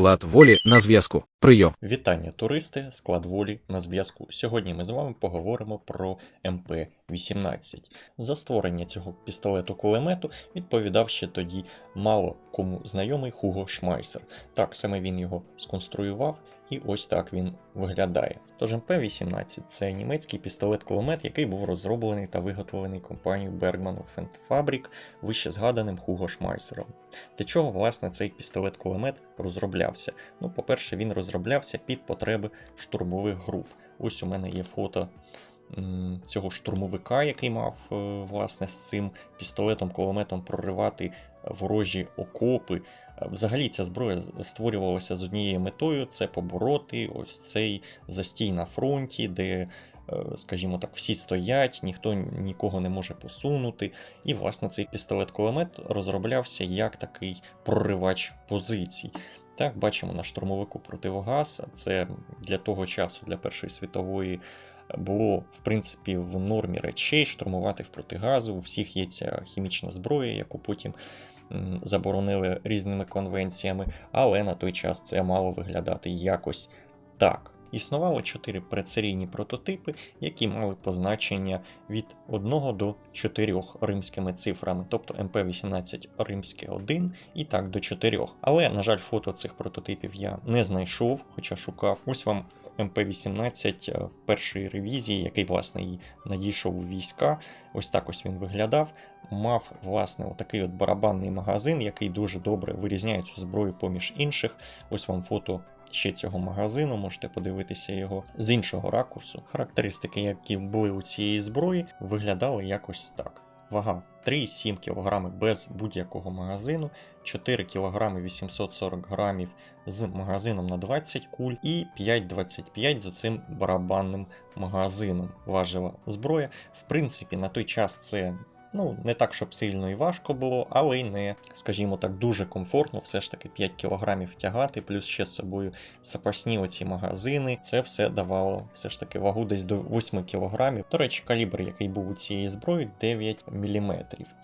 Склад волі на зв'язку. Прийом. Вітання, туристи, склад волі на зв'язку. Сьогодні ми з вами поговоримо про МП-18. За створення цього пістолету кулемету відповідав ще тоді мало кому знайомий Хуго Шмайсер. Так саме він його сконструював, і ось так він виглядає. Тож МП-18 це німецький пістолет-кулемет, який був розроблений та виготовлений компанією Bergman Fabrik, вище згаданим Хуго Шмайсером. Для чого власне цей пістолет-кулемет розроблявся? Ну, по-перше, він розроблявся під потреби штурмових груп. Ось у мене є фото цього штурмовика, який мав е, власне з цим пістолетом-кулеметом проривати ворожі окопи. Е, Взагалі ця зброя створювалася з однією метою: це побороти ось цей застій на фронті, де, е, скажімо так, всі стоять, ніхто нікого не може посунути. І, власне, цей пістолет-кулемет розроблявся як такий проривач позицій. Так, бачимо на штурмовику противогаз. Це для того часу, для Першої світової, було в принципі в нормі речей штурмувати в протигазу. У всіх є ця хімічна зброя, яку потім заборонили різними конвенціями, але на той час це мало виглядати якось так. Існувало чотири предсерійні прототипи, які мали позначення від 1 до 4 римськими цифрами, тобто МП-18 римське 1 і так до 4. Але, на жаль, фото цих прототипів я не знайшов, хоча шукав. Ось вам МП-18 е, першої ревізії, який, власне, і надійшов у війська. Ось так ось він виглядав. Мав, власне, отакий от барабанний магазин, який дуже добре вирізняє цю зброю поміж інших. Ось вам фото ще цього магазину, можете подивитися його з іншого ракурсу. Характеристики, які були у цієї зброї, виглядали якось так. Вага 3,7 кг без будь-якого магазину, 4 кг 840 грамів з магазином на 20 куль і 5,25 з оцим барабанним магазином. Важила зброя. В принципі, на той час це ну, не так, щоб сильно і важко було, але й не, скажімо так, дуже комфортно. Все ж таки 5 кілограмів тягати, плюс ще з собою запасні оці магазини. Це все давало все ж таки вагу десь до 8 кілограмів. До речі, калібр, який був у цієї зброї, 9 мм.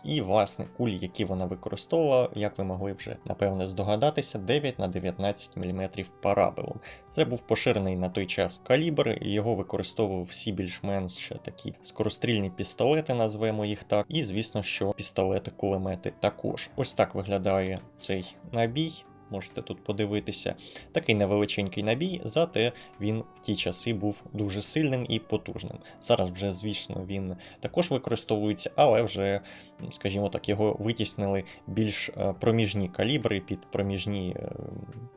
І, власне, кулі, які вона використовувала, як ви могли вже напевне здогадатися, 9 на 19 мм парабелом. Це був поширений на той час калібр, його використовували всі більш-менш такі скорострільні пістолети, назвемо їх так. І звісно, що пістолети-кулемети також. Ось так виглядає цей набій. Можете тут подивитися. Такий невеличенький набій, зате він в ті часи був дуже сильним і потужним. Зараз вже, звісно, він також використовується, але вже, скажімо так, його витіснили більш е, проміжні калібри під проміжні.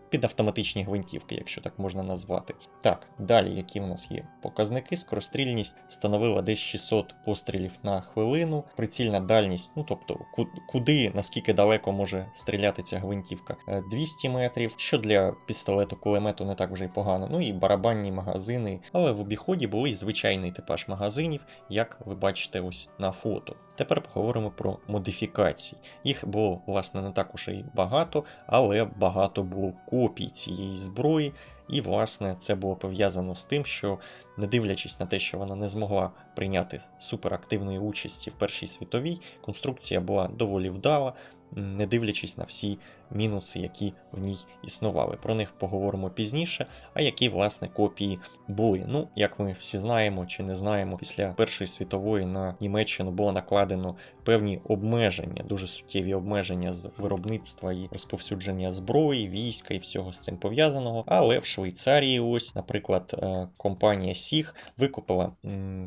Е, Під автоматичні гвинтівки, якщо так можна назвати. Так, далі, які в нас є показники, скорострільність становила десь 600 пострілів на хвилину, прицільна дальність, ну тобто куди, наскільки далеко може стріляти ця гвинтівка, е, 200 метрів, що для пістолету кулемету не так вже й погано. Ну і барабанні магазини, але в обіході були й звичайний типаж магазинів, як ви бачите ось на фото. Тепер поговоримо про модифікації. Їх було, власне, не так уж і багато, але багато було копій цієї зброї. І, власне, це було пов'язано з тим, що, не дивлячись на те, що вона не змогла прийняти суперактивної участі в Першій світовій, конструкція була доволі вдала, не дивлячись на всі мінуси, які в ній існували. Про них поговоримо пізніше, а які, власне, копії були. Ну, як ми всі знаємо чи не знаємо, після Першої світової на Німеччину було накладено певні обмеження, дуже суттєві обмеження з виробництва і розповсюдження зброї, війська і всього з цим пов'язаного. Але в Швейцарії, ось, наприклад, е, компанія Сіг викупила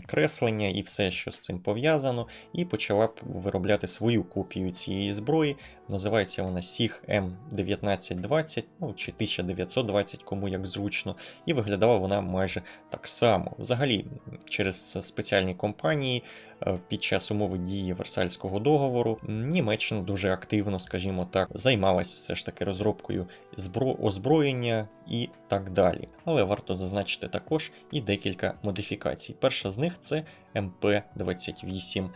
креслення і все, що з цим пов'язано, і почала виробляти свою копію цієї зброї. Називається вона Сіг М1920, ну чи 1920, кому як зручно, і виглядала вона майже так само. Взагалі, через спеціальні компанії е, під час умови дії Версальського договору Німеччина дуже активно, скажімо так, займалась все ж таки розробкою збро... озброєння і так далі. Але варто зазначити також і декілька модифікацій. Перша з них це МП-28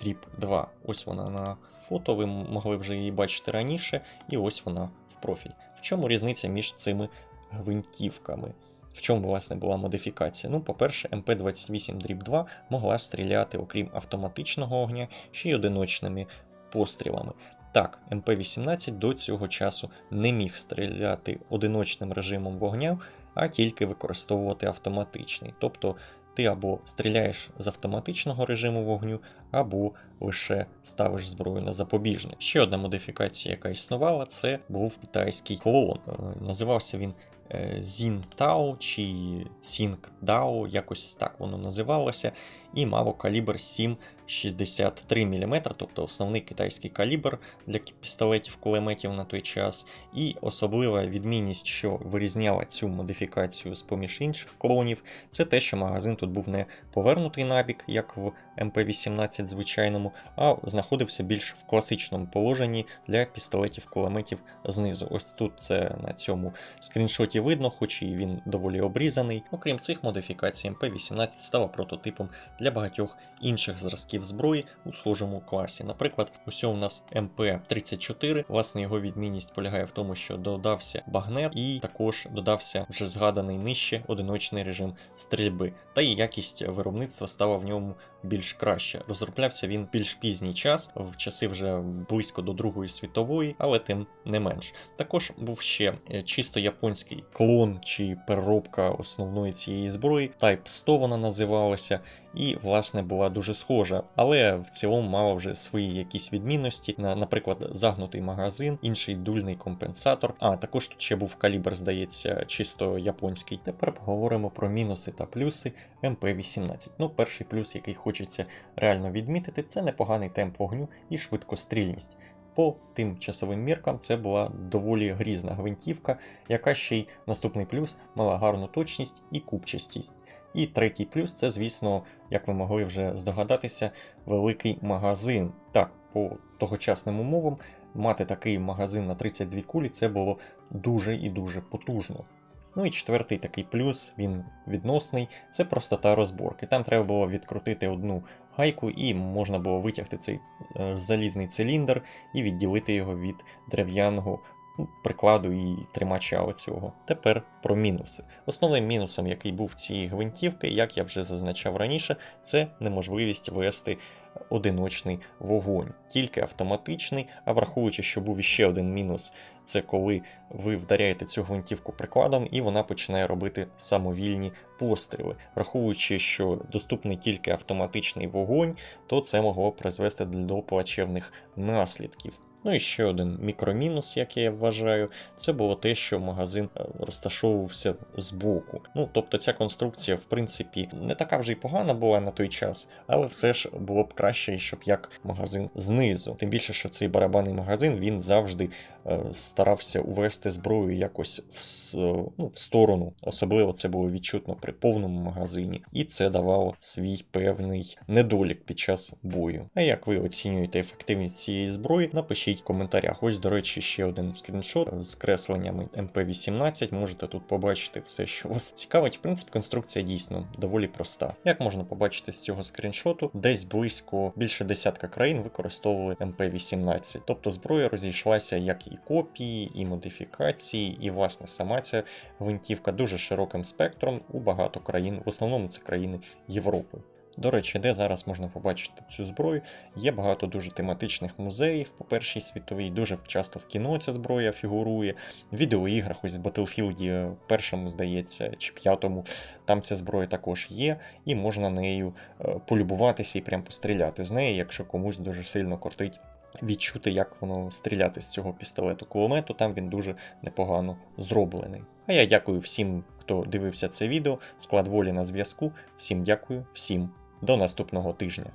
дріб 2. Ось вона на фото, ви могли вже її бачити раніше, і ось вона в профіль. В чому різниця між цими гвинтівками? В чому, власне, була модифікація? Ну, по-перше, МП-28 дріб 2 могла стріляти, окрім автоматичного огня, ще й одиночними пострілами. Так, МП-18 до цього часу не міг стріляти одиночним режимом вогню, а тільки використовувати автоматичний. Тобто ти або стріляєш з автоматичного режиму вогню, або лише ставиш зброю на запобіжник. Ще одна модифікація, яка існувала, це був китайський клон. Е, Називався він Зінтау Зінтао чи Цінгдао, якось так воно називалося, і мав калібр 7,63 мм, тобто основний китайський калібр для пістолетів кулеметів на той час. І особлива відмінність, що вирізняла цю модифікацію з поміж інших колонів, це те, що магазин тут був не повернутий набік, як в МП-18 звичайному, а знаходився більш в класичному положенні для пістолетів кулеметів знизу. Ось тут це на цьому скріншоті видно, хоч і він доволі обрізаний. Окрім цих модифікацій, МП-18 стала прототипом для багатьох інших зразків зброї у схожому класі. Наприклад, ось у нас МП-34, власне, його відмінність полягає в тому, що додався багнет, і також додався вже згаданий нижче одиночний режим стрільби, та і якість виробництва стала в ньому більш краще. Розроблявся він більш пізній час, в часи вже близько до Другої світової, але тим не менш. Також був ще е, чисто японський клон чи переробка основної цієї зброї, Type 100 вона називалася, і, власне, була дуже схожа, але в цілому мала вже свої якісь відмінності. Наприклад, загнутий магазин, інший дульний компенсатор. А також тут ще був калібр, здається, чисто японський. Тепер поговоримо про мінуси та плюси МП-18. Ну, перший плюс, який хочеться реально відмітити, це непоганий темп вогню і швидкострільність. По тим часовим міркам це була доволі грізна гвинтівка, яка ще й наступний плюс мала гарну точність і купчастість. І третій плюс це, звісно, як ви могли вже здогадатися, великий магазин. Так, по тогочасним умовам мати такий магазин на 32 кулі це було дуже і дуже потужно. Ну і четвертий такий плюс, він відносний, це простота розборки. Там треба було відкрутити одну гайку, і можна було витягти цей е, залізний циліндр і відділити його від дерев'яного прикладу і тримача оцього. Тепер про мінуси. Основним мінусом, який був цієї гвинтівки, як я вже зазначав раніше, це неможливість вести одиночний вогонь, тільки автоматичний. А враховуючи, що був іще один мінус, це коли ви вдаряєте цю гвинтівку прикладом, і вона починає робити самовільні постріли. Враховуючи, що доступний тільки автоматичний вогонь, то це могло призвести до плачевних наслідків. Ну і ще один мікромінус, як я вважаю, це було те, що магазин е, розташовувався збоку. Ну тобто ця конструкція, в принципі, не така вже й погана була на той час, але все ж було б краще, щоб як магазин знизу. Тим більше, що цей барабанний магазин він завжди е, старався увести зброю якось в, е, ну, в сторону. Особливо це було відчутно при повному магазині, і це давало свій певний недолік під час бою. А як ви оцінюєте ефективність цієї зброї? Напишіть в коментарях. Ось, до речі, ще один скріншот з кресленнями МП-18. Можете тут побачити все, що вас цікавить. В принципі, конструкція дійсно доволі проста. Як можна побачити з цього скріншоту, десь близько більше десятка країн використовували МП-18. Тобто зброя розійшлася як і копії, і модифікації, і власне сама ця гвинтівка дуже широким спектром у багато країн. В основному це країни Європи. До речі, де зараз можна побачити цю зброю, є багато дуже тематичних музеїв по першій світовій, дуже часто в кіно ця зброя фігурує. В відеоіграх, ось в Battlefield першому, здається, чи п'ятому, там ця зброя також є, і можна нею е, полюбуватися і прям постріляти з неї, якщо комусь дуже сильно кортить. Відчути, як воно стріляти з цього пістолету кулемету, там він дуже непогано зроблений. А я дякую всім, хто дивився це відео. Склад волі на зв'язку. Всім дякую, всім до наступного тижня.